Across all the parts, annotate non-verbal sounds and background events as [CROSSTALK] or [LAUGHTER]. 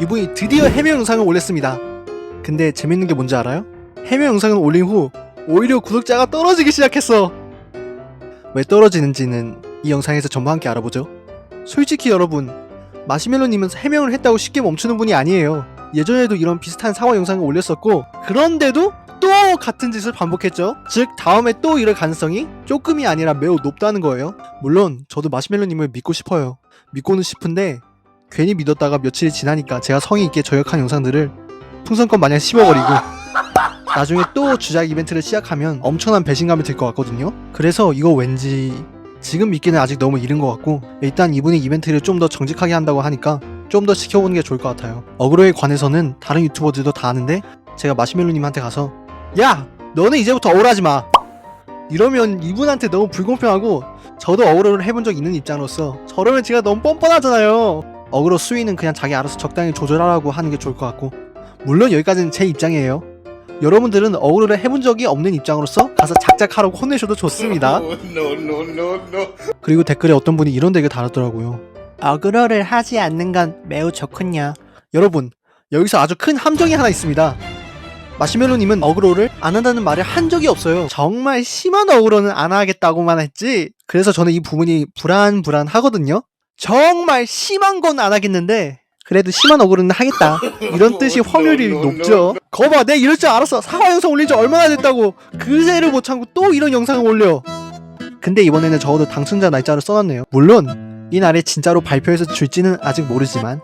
이분이 드디어 해명 영상을 올렸습니다. 근데 재밌는 게 뭔지 알아요? 해명 영상을 올린 후 오히려 구독자가 떨어지기 시작했어. 왜 떨어지는지는 이 영상에서 전부 함께 알아보죠. 솔직히 여러분, 마시멜로님은 해명을 했다고 쉽게 멈추는 분이 아니에요. 예전에도 이런 비슷한 상황 영상을 올렸었고, 그런데도 또 같은 짓을 반복했죠. 즉, 다음에 또 이럴 가능성이 조금이 아니라 매우 높다는 거예요. 물론, 저도 마시멜로님을 믿고 싶어요. 믿고는 싶은데, 괜히 믿었다가 며칠이 지나니까 제가 성의 있게 저격한 영상들을 풍선껌 마냥 씹어버리고, [LAUGHS] 나중에 또 주작 이벤트를 시작하면 엄청난 배신감이 들 것 같거든요. 그래서 이거 왠지 지금 믿기는 아직 너무 이른 것 같고 일단 이분이 이벤트를 좀 더 정직하게 한다고 하니까 좀 더 지켜보는 게 좋을 것 같아요. 어그로에 관해서는 다른 유튜버들도 다 아는데 제가 마시멜로님한테 가서 야 너는 이제부터 억울하지 마 이러면 이분한테 너무 불공평하고 저도 어그로를 해본 적 있는 입장으로서 저러면 제가 너무 뻔뻔하잖아요. 어그로 수위는 그냥 자기 알아서 적당히 조절하라고 하는 게 좋을 것 같고 물론 여기까지는 제 입장이에요. 여러분들은 어그로를 해본 적이 없는 입장으로서 가서 작작하라고 혼내셔도 좋습니다. [LAUGHS] no, no, no, no. 그리고 댓글에 어떤 분이 이런 댓글 달았더라고요. 어그로를 하지 않는 건 매우 좋군요. 여러분, 여기서 아주 큰 함정이 하나 있습니다. 마시멜로님은 어그로를 안 한다는 말을 한 적이 없어요. 정말 심한 어그로는 안 하겠다고만 했지. 그래서 저는 이 부분이 불안불안하거든요. 정말 심한 건 안 하겠는데 그래도 심한 어그로는 하겠다. 이런 [LAUGHS] 뜻이 확률이 높죠. 거봐, 내 이럴 줄 알았어. 사과 영상 올린 지 얼마나 됐다고. 그새를 못 참고 또 이런 영상을 올려. 근데 이번에는 적어도 당첨자 날짜를 써놨네요. 물론 이 날에 진짜로 발표해서 줄지는 아직 모르지만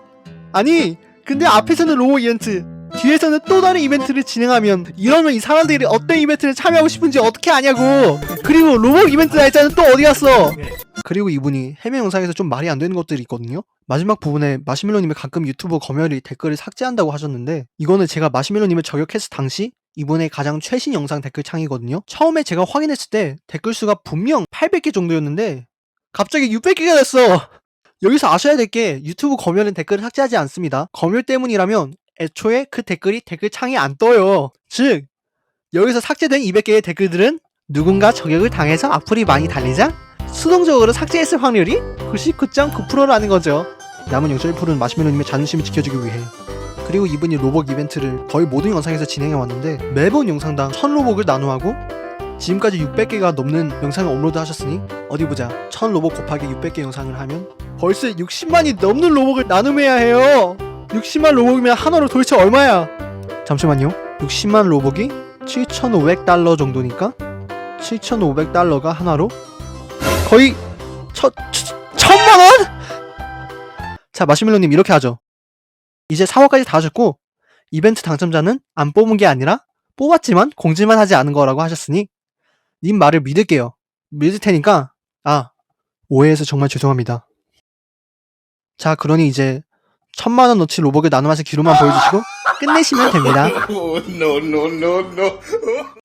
아니 근데 앞에서는 로고 이벤트 뒤에서는 또 다른 이벤트를 진행하면 이러면 이 사람들이 어떤 이벤트를 참여하고 싶은지 어떻게 아냐고 그리고 로봇 이벤트 날짜는 또 어디 갔어 그리고 이분이 해명 영상에서 좀 말이 안 되는 것들이 있거든요 마지막 부분에 마시멜로님이 가끔 유튜브 검열이 댓글을 삭제한다고 하셨는데 이거는 제가 마시멜로님을 저격했을 당시 이번에 가장 최신 영상 댓글 창이거든요. 처음에 제가 확인했을 때 댓글 수가 분명 800개 정도였는데 갑자기 600개가 됐어. 여기서 아셔야 될 게 유튜브 검열은 댓글을 삭제하지 않습니다. 검열 때문이라면 애초에 그 댓글이 댓글 창에 안 떠요. 즉 여기서 삭제된 200개의 댓글들은 누군가 저격을 당해서 악플이 많이 달리자 수동적으로 삭제했을 확률이 99.9%라는 거죠. 남은 0.1%는 마시멜로님의 자존심을 지켜주기 위해. 그리고 이분이 로벅 이벤트를 거의 모든 영상에서 진행해 왔는데 매번 영상당 1000로벅을 나누하고 지금까지 600개가 넘는 영상을 업로드 하셨으니 어디 보자. 1000 로벅 곱하기 600개 영상을 하면 벌써 60만이 넘는 로벅을 나눔해야 해요. 60만 로벅이면 하나로 도대체 얼마야? 잠시만요. 60만 로벅이 7,500달러 정도니까 7,500달러가 하나로 거의 천, 천, 천만 원? 자 마시멜로님 이렇게 하죠 이제 4화까지 다 하셨고 이벤트 당첨자는 안 뽑은 게 아니라 뽑았지만 공지만 하지 않은 거라고 하셨으니 님 말을 믿을게요. 믿을 테니까 아 오해해서 정말 죄송합니다. 자 그러니 이제 천만 원어치 로벅을 나눔하실 기로만 보여주시고 끝내시면 됩니다. [LAUGHS]